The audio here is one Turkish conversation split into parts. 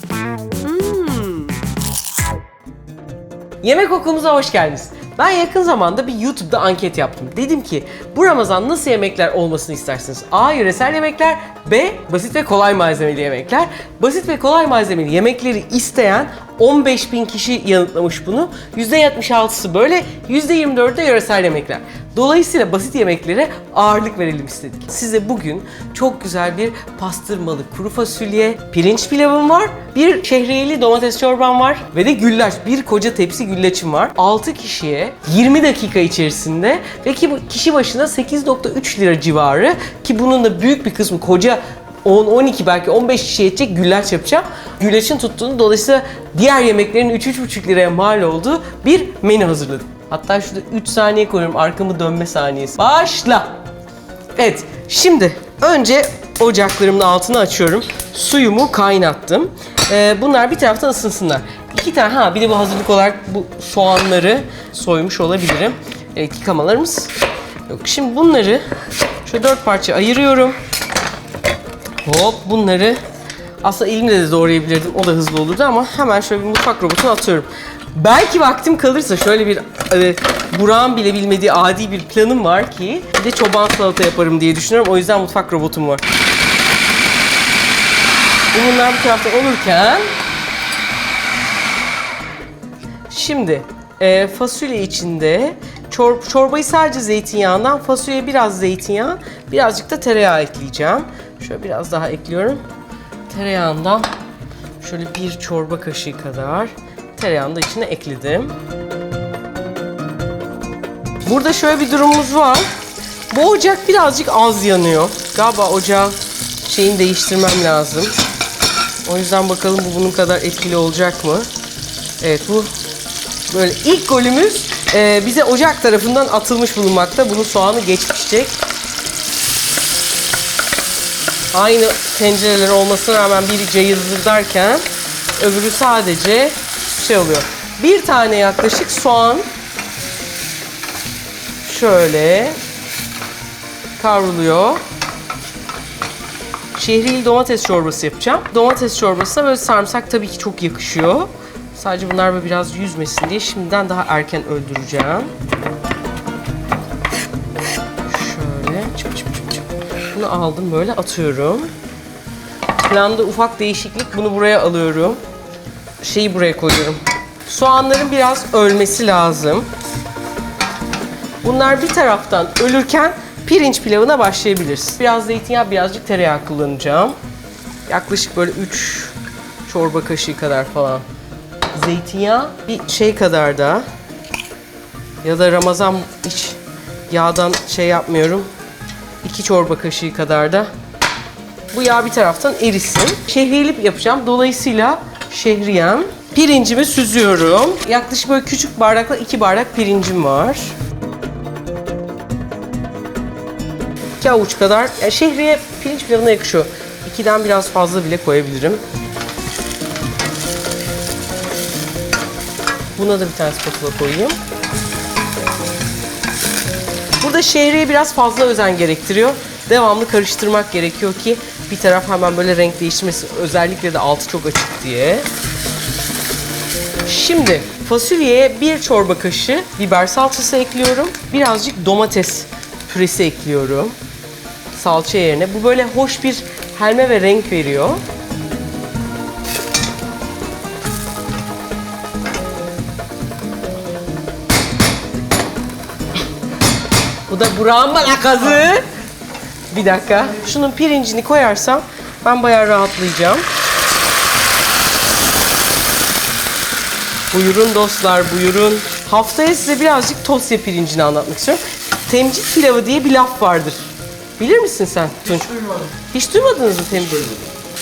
Hmm. Yemek okulumuza hoş geldiniz. Ben yakın zamanda bir YouTube'da anket yaptım. Dedim ki bu Ramazan nasıl yemekler olmasını istersiniz? A. Yöresel yemekler. B. Basit ve kolay malzemeli yemekler. Basit ve kolay malzemeli yemekleri isteyen 15 bin kişi yanıtlamış bunu. %76'sı böyle, %24'ü de yöresel yemekler. Dolayısıyla basit yemeklere ağırlık verelim istedik. Size bugün çok güzel bir pastırmalı kuru fasulye, pirinç pilavım var. Bir şehriyeli domates çorbam var ve de güllaç. Bir koca tepsi güllaçım var. 6 kişiye 20 dakika içerisinde ve ki kişi başına 8.3 lira civarı ki bunun da büyük bir kısmı koca 10, 12 belki 15 kişi yetecek güllaç yapacağım. Güllaçın tuttuğunu dolayısıyla diğer yemeklerin 3-3,5 liraya mal olduğu bir menü hazırladım. Hatta şurada 3 saniye koyuyorum arkamı dönme saniyesi. Başla! Evet, şimdi önce ocaklarımın altını açıyorum. Suyumu kaynattım. Ee, bunlar bir taraftan ısınsınlar. İki tane, ha bir de bu hazırlık olarak bu soğanları soymuş olabilirim. Evet, yıkamalarımız yok. Şimdi bunları şöyle dört parça ayırıyorum. Hop bunları aslında elimle de doğrayabilirdim. O da hızlı olurdu ama hemen şöyle bir mutfak robotuna atıyorum. Belki vaktim kalırsa şöyle bir e, Burak'ın bile bilmediği adi bir planım var ki bir de çoban salata yaparım diye düşünüyorum. O yüzden mutfak robotum var. Bunlar bir tarafta olurken Şimdi e, fasulye içinde çor- çorbayı sadece zeytinyağından, fasulyeye biraz zeytinyağı, birazcık da tereyağı ekleyeceğim. Şöyle biraz daha ekliyorum. Tereyağından şöyle bir çorba kaşığı kadar tereyağını da içine ekledim. Burada şöyle bir durumumuz var. Bu ocak birazcık az yanıyor. Galiba ocağın şeyini değiştirmem lazım. O yüzden bakalım bu bunun kadar etkili olacak mı? Evet bu böyle ilk golümüz e, bize ocak tarafından atılmış bulunmakta. Bunun soğanı geç pişecek. Aynı tencereler olmasına rağmen biri cayızdır derken öbürü sadece şey oluyor. Bir tane yaklaşık soğan şöyle kavruluyor. Şehriyeli domates çorbası yapacağım. Domates çorbasına böyle sarımsak tabii ki çok yakışıyor. Sadece bunlar böyle biraz yüzmesin diye şimdiden daha erken öldüreceğim. Şöyle çıp çıp çıp çıp. Bunu aldım böyle atıyorum. Planda ufak değişiklik bunu buraya alıyorum. Şeyi buraya koyuyorum. Soğanların biraz ölmesi lazım. Bunlar bir taraftan ölürken pirinç pilavına başlayabiliriz. Biraz zeytinyağı, birazcık tereyağı kullanacağım. Yaklaşık böyle 3 çorba kaşığı kadar falan. Zeytinyağı bir şey kadar da ya da Ramazan hiç yağdan şey yapmıyorum. 2 çorba kaşığı kadar da bu yağ bir taraftan erisin. Şehriyeli yapacağım. Dolayısıyla şehriyem. Pirincimi süzüyorum. Yaklaşık böyle küçük bardakla 2 bardak pirincim var. 2 avuç kadar. Yani şehriye pirinç pilavına yakışıyor. 2'den biraz fazla bile koyabilirim. Buna da bir tane spatula koyayım. Burada şehriye biraz fazla özen gerektiriyor. Devamlı karıştırmak gerekiyor ki bir taraf hemen böyle renk değiştirmesin. Özellikle de altı çok açık diye. Şimdi fasulyeye bir çorba kaşığı biber salçası ekliyorum. Birazcık domates püresi ekliyorum. Salça yerine. Bu böyle hoş bir helme ve renk veriyor. Bu da Burak'ın balakazı. Bir dakika. Şunun pirincini koyarsam ben bayağı rahatlayacağım. Buyurun dostlar, buyurun. Haftaya size birazcık Tosya pirincini anlatmak istiyorum. Temcit pilavı diye bir laf vardır. Bilir misin sen Tunç? Hiç duymadım. Hiç duymadınız mı temcit?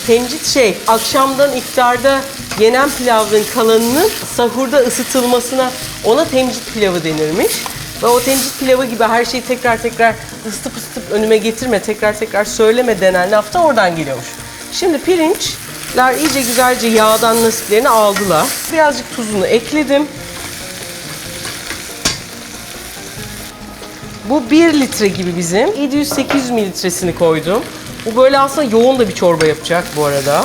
Temcit şey, akşamdan iftarda yenen pilavın kalanının sahurda ısıtılmasına ona temcit pilavı denirmiş. Ve o temcit pilavı gibi her şeyi tekrar tekrar ısıtıp ısıtıp önüme getirme, tekrar tekrar söyleme denen laf da oradan geliyormuş. Şimdi pirinçler iyice güzelce yağdan nasiplerini aldılar. Birazcık tuzunu ekledim. Bu 1 litre gibi bizim. 700-800 mililitresini koydum. Bu böyle aslında yoğun da bir çorba yapacak bu arada.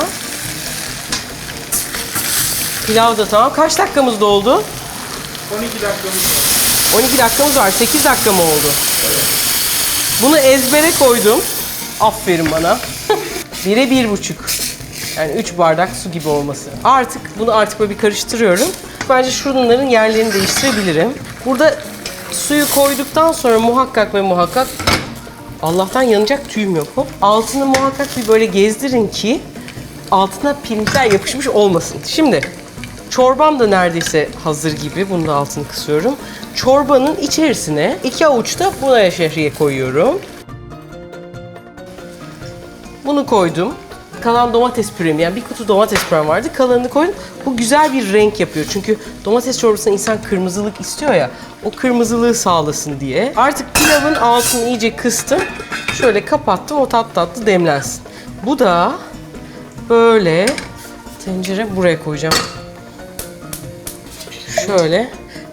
Pilav da tamam. Kaç dakikamız doldu? 12 dakikamız. 12 dakikamız var. 8 dakika mı oldu? Bunu ezbere koydum. Aferin bana. Bire bir buçuk. Yani 3 bardak su gibi olması. Artık bunu artık böyle bir karıştırıyorum. Bence şunların yerlerini değiştirebilirim. Burada suyu koyduktan sonra muhakkak ve muhakkak Allah'tan yanacak tüyüm yok. Hop. Altını muhakkak bir böyle gezdirin ki altına pirinçler yapışmış olmasın. Şimdi çorbam da neredeyse hazır gibi. Bunu da altını kısıyorum. Çorbanın içerisine iki avuç da buna şehriye koyuyorum. Bunu koydum. Kalan domates püremi yani bir kutu domates pürem vardı. Kalanını koydum. Bu güzel bir renk yapıyor. Çünkü domates çorbasında insan kırmızılık istiyor ya. O kırmızılığı sağlasın diye. Artık pilavın altını iyice kıstım. Şöyle kapattım. O tat tatlı demlensin. Bu da böyle tencere buraya koyacağım. Şöyle.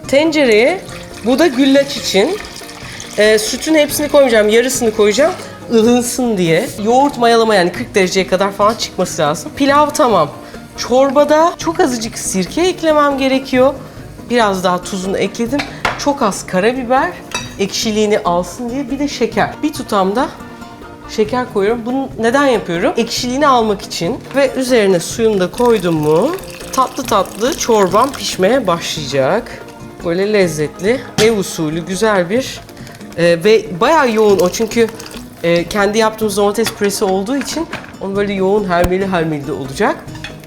Tencereye bu da güllaç için ee, sütün hepsini koymayacağım. Yarısını koyacağım. ılınsın diye. Yoğurt mayalama yani 40 dereceye kadar falan çıkması lazım. Pilav tamam. Çorbada çok azıcık sirke eklemem gerekiyor. Biraz daha tuzunu ekledim. Çok az karabiber. Ekşiliğini alsın diye. Bir de şeker. Bir tutamda şeker koyuyorum. Bunu neden yapıyorum? Ekşiliğini almak için. Ve üzerine suyunu da koydum mu tatlı tatlı çorbam pişmeye başlayacak. Böyle lezzetli, ev usulü güzel bir e, ve bayağı yoğun o çünkü e, kendi yaptığımız domates püresi olduğu için onu böyle yoğun hermeli hermeli de olacak.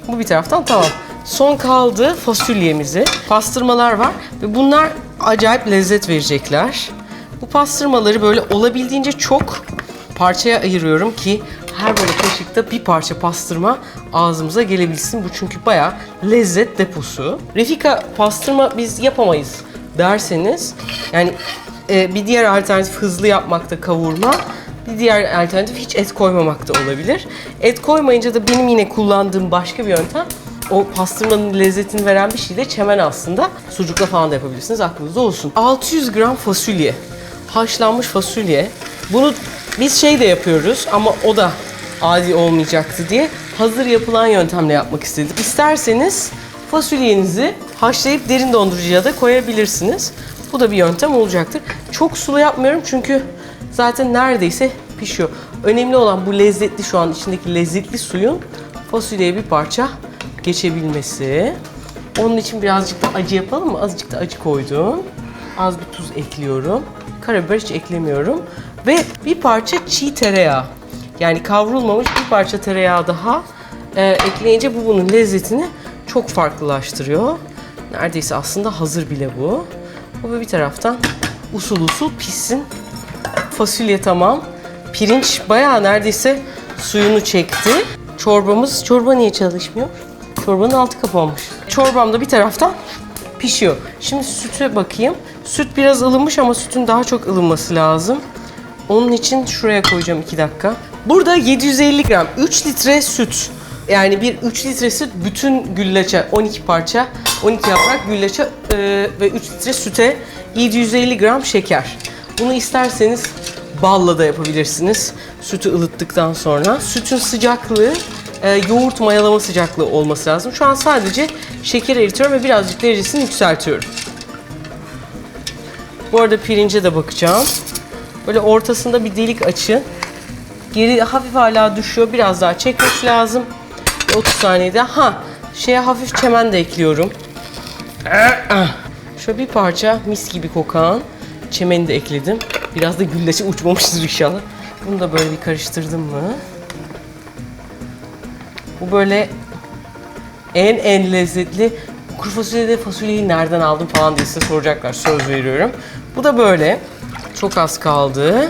Bu bir taraftan tamam. Son kaldı fasulyemizi. Pastırmalar var ve bunlar acayip lezzet verecekler. Bu pastırmaları böyle olabildiğince çok parçaya ayırıyorum ki her böyle kaşıkta bir parça pastırma ağzımıza gelebilsin. Bu çünkü bayağı lezzet deposu. Refika pastırma biz yapamayız derseniz yani e, bir diğer alternatif hızlı yapmakta kavurma. Bir diğer alternatif hiç et koymamak da olabilir. Et koymayınca da benim yine kullandığım başka bir yöntem o pastırmanın lezzetini veren bir şey de çemen aslında. Sucukla falan da yapabilirsiniz aklınızda olsun. 600 gram fasulye. Haşlanmış fasulye. Bunu biz şey de yapıyoruz ama o da adi olmayacaktı diye hazır yapılan yöntemle yapmak istedim. İsterseniz fasulyenizi haşlayıp derin dondurucuya da koyabilirsiniz. Bu da bir yöntem olacaktır. Çok sulu yapmıyorum çünkü zaten neredeyse pişiyor. Önemli olan bu lezzetli şu an içindeki lezzetli suyun fasulyeye bir parça geçebilmesi. Onun için birazcık da acı yapalım mı? Azıcık da acı koydum. Az bir tuz ekliyorum. Karabiber hiç eklemiyorum. Ve bir parça çiğ tereyağı. Yani kavrulmamış bir parça tereyağı daha e, ekleyince bu bunun lezzetini çok farklılaştırıyor. Neredeyse aslında hazır bile bu. Bu bir taraftan usul usul pişsin. Fasulye tamam. Pirinç bayağı neredeyse suyunu çekti. Çorbamız, çorba niye çalışmıyor? Çorbanın altı kapanmış. Çorbam da bir taraftan pişiyor. Şimdi sütü bakayım. Süt biraz ılınmış ama sütün daha çok ılınması lazım. Onun için şuraya koyacağım 2 dakika. Burada 750 gram 3 litre süt. Yani bir 3 litre süt bütün güllaça 12 parça 12 yaprak güllaça e, ve 3 litre süte 750 gram şeker. Bunu isterseniz balla da yapabilirsiniz. Sütü ılıttıktan sonra. Sütün sıcaklığı e, yoğurt mayalama sıcaklığı olması lazım. Şu an sadece şeker eritiyorum ve birazcık derecesini yükseltiyorum. Bu arada pirince de bakacağım. Böyle ortasında bir delik açın. Geri hafif hala düşüyor. Biraz daha çekmesi lazım. Bir 30 saniyede. Ha, şeye hafif çemen de ekliyorum. Şöyle bir parça mis gibi kokan çemeni de ekledim. Biraz da güllaçı uçmamıştır inşallah. Bunu da böyle bir karıştırdım mı? Bu böyle en en lezzetli kuru fasulyede fasulyeyi nereden aldım falan diye size soracaklar. Söz veriyorum. Bu da böyle. Çok az kaldı.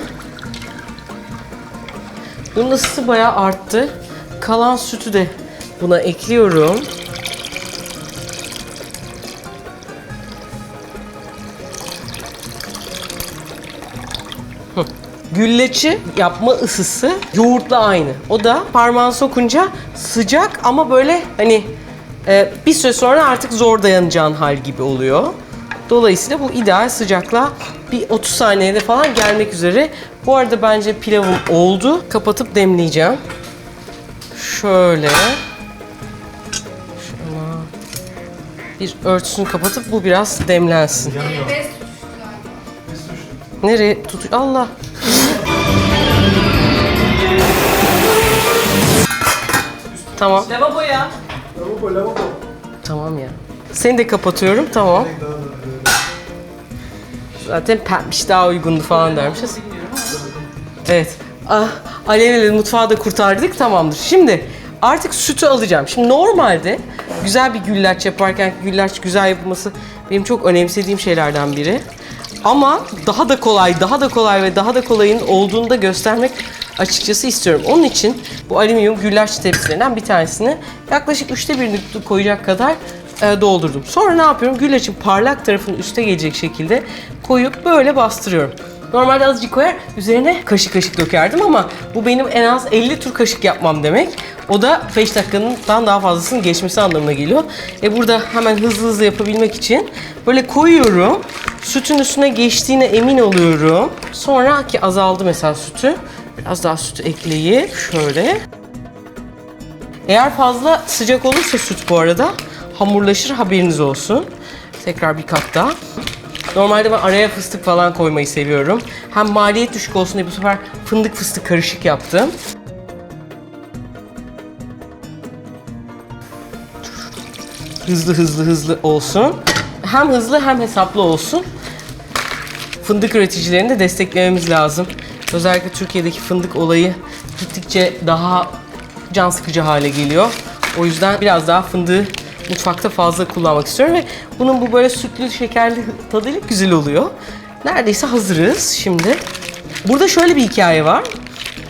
Bunun ısısı bayağı arttı. Kalan sütü de buna ekliyorum. Güllaçı yapma ısısı yoğurtla aynı. O da parmağını sokunca sıcak ama böyle hani e, bir süre sonra artık zor dayanacağın hal gibi oluyor. Dolayısıyla bu ideal sıcakla bir 30 saniyede falan gelmek üzere. Bu arada bence pilavım oldu. Kapatıp demleyeceğim. Şöyle. Şuna. bir örtüsünü kapatıp bu biraz demlensin. Nereye tut? Allah. Tamam. Lavaboya. Lavabo lavabo. Tamam ya. Seni de kapatıyorum. Tamam. Zaten pembiş daha uygundu falan dermişiz. Evet. Ah, Alev'le mutfağı da kurtardık. Tamamdır. Şimdi artık sütü alacağım. Şimdi normalde güzel bir güllaç yaparken güllaç güzel yapılması benim çok önemsediğim şeylerden biri. Ama daha da kolay, daha da kolay ve daha da kolayın olduğunu da göstermek açıkçası istiyorum. Onun için bu alüminyum güllaç tepsilerinden bir tanesini yaklaşık üçte birini koyacak kadar e, doldurdum. Sonra ne yapıyorum? Güllaçın parlak tarafının üste gelecek şekilde koyup böyle bastırıyorum. Normalde azıcık koyar, üzerine kaşık kaşık dökerdim ama bu benim en az 50 tur kaşık yapmam demek. O da 5 dakikanından daha fazlasının geçmesi anlamına geliyor. E burada hemen hızlı hızlı yapabilmek için böyle koyuyorum. Sütün üstüne geçtiğine emin oluyorum. Sonra ki azaldı mesela sütü. Biraz daha sütü ekleyip şöyle. Eğer fazla sıcak olursa süt bu arada hamurlaşır haberiniz olsun. Tekrar bir kat daha. Normalde ben araya fıstık falan koymayı seviyorum. Hem maliyet düşük olsun diye bu sefer fındık fıstık karışık yaptım. Hızlı hızlı hızlı olsun. Hem hızlı hem hesaplı olsun. Fındık üreticilerini de desteklememiz lazım. Özellikle Türkiye'deki fındık olayı gittikçe daha can sıkıcı hale geliyor. O yüzden biraz daha fındığı mutfakta fazla kullanmak istiyorum ve bunun bu böyle sütlü şekerli tadıyla güzel oluyor. Neredeyse hazırız şimdi. Burada şöyle bir hikaye var.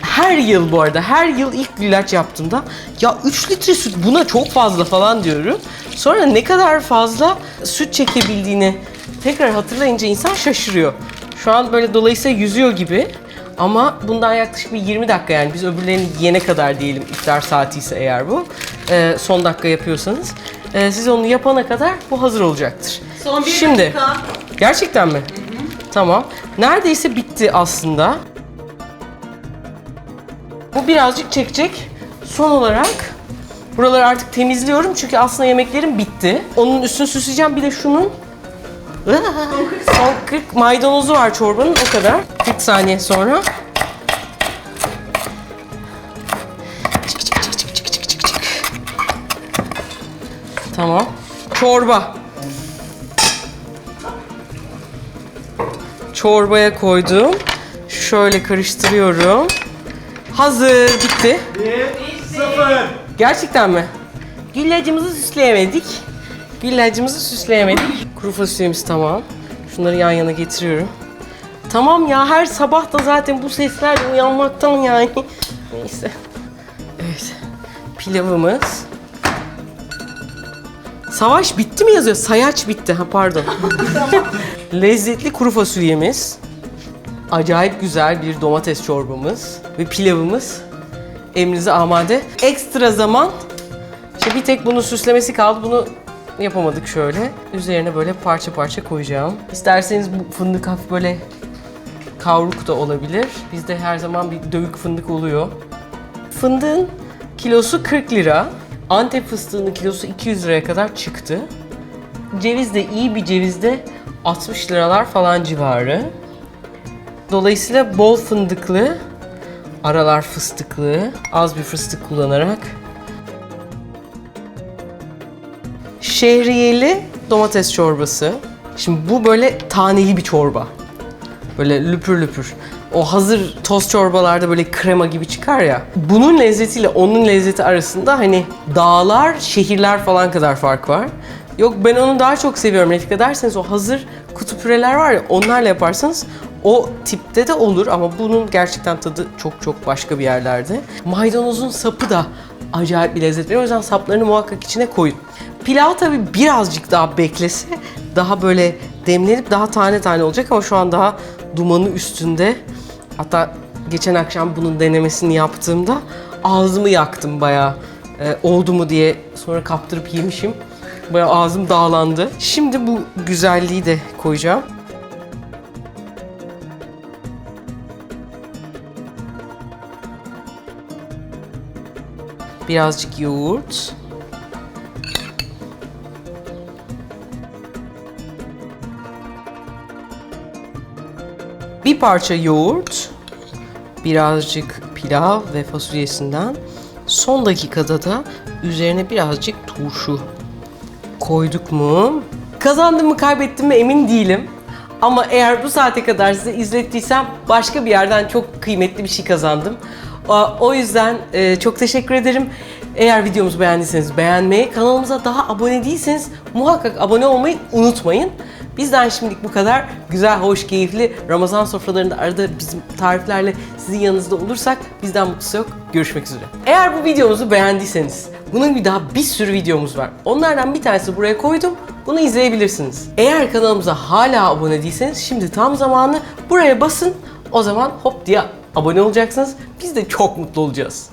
Her yıl bu arada, her yıl ilk güllaç yaptığımda ya 3 litre süt buna çok fazla falan diyorum. Sonra ne kadar fazla süt çekebildiğini tekrar hatırlayınca insan şaşırıyor. Şu an böyle dolayısıyla yüzüyor gibi. Ama bundan yaklaşık bir 20 dakika yani biz öbürlerini yiyene kadar diyelim iftar saati ise eğer bu. e, son dakika yapıyorsanız. E, siz onu yapana kadar bu hazır olacaktır. Son bir Şimdi, dakika. Gerçekten mi? Tamam. Neredeyse bitti aslında. Bu birazcık çekecek. Son olarak buraları artık temizliyorum çünkü aslında yemeklerim bitti. Onun üstünü süsleyeceğim. Bir de şunun son 40 maydanozu var çorbanın o kadar. 40 saniye sonra. Tamam. Çorba. Çorbaya koydum. Şöyle karıştırıyorum. Hazır, bitti. Bir, sıfır. Gerçekten mi? Güllacımızı süsleyemedik. Güllacımızı süsleyemedik. Kuru fasulyemiz tamam. Şunları yan yana getiriyorum. Tamam ya her sabah da zaten bu seslerle uyanmaktan yani. Neyse. Evet. Pilavımız. Savaş bitti mi yazıyor? Sayaç bitti. Ha pardon. Lezzetli kuru fasulyemiz. Acayip güzel bir domates çorbamız ve pilavımız emrinize amade. Ekstra zaman işte bir tek bunun süslemesi kaldı. Bunu yapamadık şöyle. Üzerine böyle parça parça koyacağım. İsterseniz bu fındık hafif böyle kavruk da olabilir. Bizde her zaman bir dövük fındık oluyor. Fındığın kilosu 40 lira. Antep fıstığının kilosu 200 liraya kadar çıktı. Ceviz de iyi bir cevizde 60 liralar falan civarı. Dolayısıyla bol fındıklı, aralar fıstıklı, az bir fıstık kullanarak şehriyeli domates çorbası. Şimdi bu böyle taneli bir çorba. Böyle lüpür lüpür. O hazır toz çorbalarda böyle krema gibi çıkar ya. Bunun lezzetiyle onun lezzeti arasında hani dağlar, şehirler falan kadar fark var. Yok ben onu daha çok seviyorum Refika derseniz o hazır kutu püreler var ya onlarla yaparsanız o tipte de olur ama bunun gerçekten tadı çok çok başka bir yerlerde. Maydanozun sapı da acayip bir lezzet veriyor. O yüzden saplarını muhakkak içine koyun. Pilav tabii birazcık daha beklese daha böyle demlenip daha tane tane olacak ama şu an daha dumanı üstünde. Hatta geçen akşam bunun denemesini yaptığımda ağzımı yaktım bayağı. Ee, oldu mu diye sonra kaptırıp yemişim. Bayağı ağzım dağlandı. Şimdi bu güzelliği de koyacağım. Birazcık yoğurt. Bir parça yoğurt, birazcık pilav ve fasulyesinden. Son dakikada da üzerine birazcık turşu koyduk mu? Kazandım mı kaybettim mi emin değilim. Ama eğer bu saate kadar size izlettiysem başka bir yerden çok kıymetli bir şey kazandım. O- yüzden e, çok teşekkür ederim. Eğer videomuzu beğendiyseniz beğenmeyi, kanalımıza daha abone değilseniz muhakkak abone olmayı unutmayın. Bizden şimdilik bu kadar. Güzel, hoş, keyifli Ramazan sofralarında arada bizim tariflerle sizin yanınızda olursak bizden mutlusu yok. Görüşmek üzere. Eğer bu videomuzu beğendiyseniz bunun gibi daha bir sürü videomuz var. Onlardan bir tanesi buraya koydum. Bunu izleyebilirsiniz. Eğer kanalımıza hala abone değilseniz şimdi tam zamanı buraya basın. O zaman hop diye abone olacaksınız. Biz de çok mutlu olacağız.